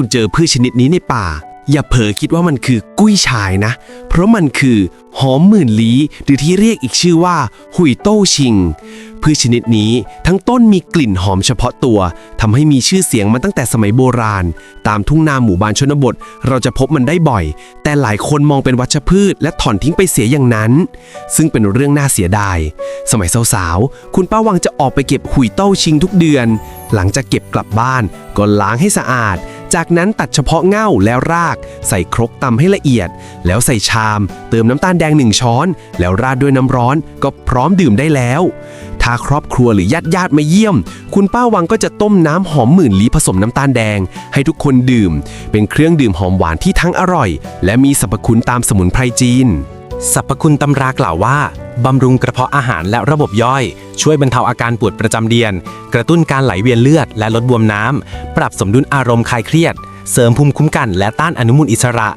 คุณเจอพืชชนิดนี้ในป่า อย่าเผลอคิดว่ามันคือกุ้ยฉายนะ เพราะมันคือหอมหมื่นลี้หรือที่เรียกอีกชื่อว่า หุยโต้ชิง พืชชนิดนี้ทั้งต้นมีกลิ่นหอมเฉพาะตัวทำให้มีชื่อเสียงมาตั้งแต่สมัยโบราณ ตามทุ่งนาหมู่บ้านชนบท เราจะพบมันได้บ่อย แต่หลายคนมองเป็นวัชพืช และถอนทิ้งไปเสียอย่างนั้น ซึ่งเป็นเรื่องน่าเสียดาย สมัยสาวๆ คุณป้าวังจะออกไปเก็บหุยเต้ชิงทุกเดือน หลังจากเก็บกลับบ้านก็ล้างให้สะอาด จากนั้นตัดเฉพาะเง่าแล้วราก ใส่ครกตำให้ละเอียด แล้วใส่ชาม เติมน้ำตาลแดงหนึ่งช้อน แล้วราดด้วยน้ำร้อนก็พร้อมดื่มได้แล้ว ถ้าครอบครัวหรือญาติญาติมาเยี่ยม คุณป้าวังก็จะต้มน้ำหอมหมื่นลี้ผสมน้ำตาลแดง ให้ทุกคนดื่ม เป็นเครื่องดื่มหอมหวานที่ทั้งอร่อย และมีสรรพคุณตามสมุนไพรจีน สรรพคุณตำรากล่าวว่าบำรุงกระเพาะอาหารและระบบย่อย ช่วยบรรเทาอาการปวดประจำเดือน กระตุ้นการไหลเวียนเลือด และลดบวมน้ำ ปรับสมดุลอารมณ์คลายเครียด เสริมภูมิคุ้มกันและต้านอนุมูลอิสระ